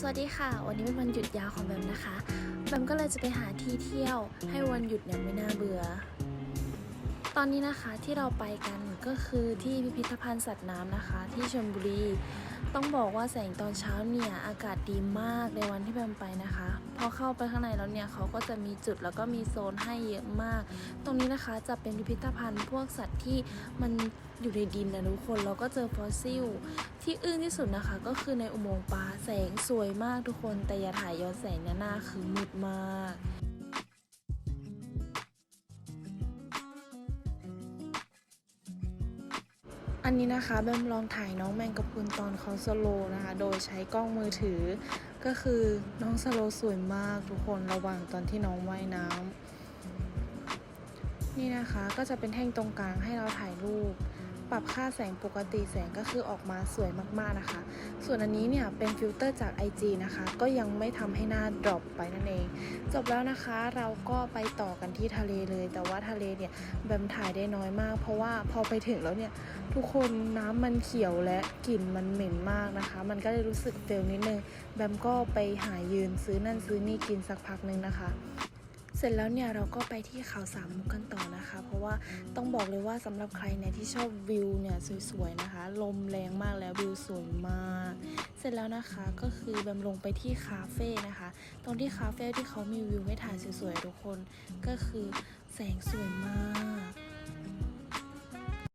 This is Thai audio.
สวัสดีค่ะ วันนี้เป็นวันหยุดยาวของแบมนะคะ แบมก็เลยจะไปหาที่เที่ยวให้วันหยุดเนี่ยไม่น่าเบื่อ ตอนนี้นะคะที่เราไปกันก็คือที่พิพิธภัณฑ์สัตว์น้ำนะคะ ที่ชลบุรี ต้องบอกว่าแสงตอนเช้าเนี่ยอากาศดีมากในวันที่แบมไปนะคะ พอเข้าไปข้างในแล้วเนี่ยเขาก็จะมีจุดแล้วก็มีโซนให้เยอะมาก ตรงนี้นะคะจะเป็นพิพิธภัณฑ์พวกสัตว์ที่มันอยู่ในดินนะทุกคนแล้วก็เจอฟอสซิล ที่อึ้งที่สุดนะคะ ก็คือในอุโมงค์ปลาแสงสวยมากทุกคน แต่อย่าถ่ายย้อนแสงนะหน้าคือมืดมาก อันนี้นะคะแบมลองถ่ายน้องแมงกะพรุนตอนเขาสโลว์นะคะ โดยใช้กล้องมือถือ ก็คือน้องสโลว์สวยมากทุกคนระหว่างตอนที่น้องว่ายน้ำนี่นะคะก็จะเป็นแท่งตรงกลางให้เราถ่ายรูป ปรับค่าแสงปกติแสงก็คือออกมาสวยมากๆนะคะ ส่วนอันนี้เนี่ยเป็นฟิลเตอร์จาก IG นะคะ ก็ยังไม่ทำให้หน้าดรอปไปนั่นเอง จบแล้วนะคะเราก็ไปต่อกันที่ทะเลเลย แต่ว่าทะเลเนี่ยแบมถ่ายได้น้อยมาก เพราะว่าพอไปถึงแล้วเนี่ยทุกคนน้ำมันเขียวและกลิ่นมันเหม็นมากนะคะ มันก็เลยรู้สึกเฟลนิดนึง แบมก็ไปหายืนซื้อนั่นซื้อนี่กินสักพักนึงนะคะ สร็จแล้วเนี่ยเราก็ไปที่เขาสามมุกกันต่อนะคะ เพราะว่าต้องบอกเลยว่าสำหรับใครเนี่ยที่ชอบวิวเนี่ยสวยๆนะคะ ลมแรงมากแล้ววิวสวยมาก เสร็จแล้วนะคะก็คือแบมลงไปที่คาเฟ่นะคะ ตรงที่คาเฟ่ที่เขามีวิวให้ถ่ายสวยๆทุกคนก็คือแสงสวยมาก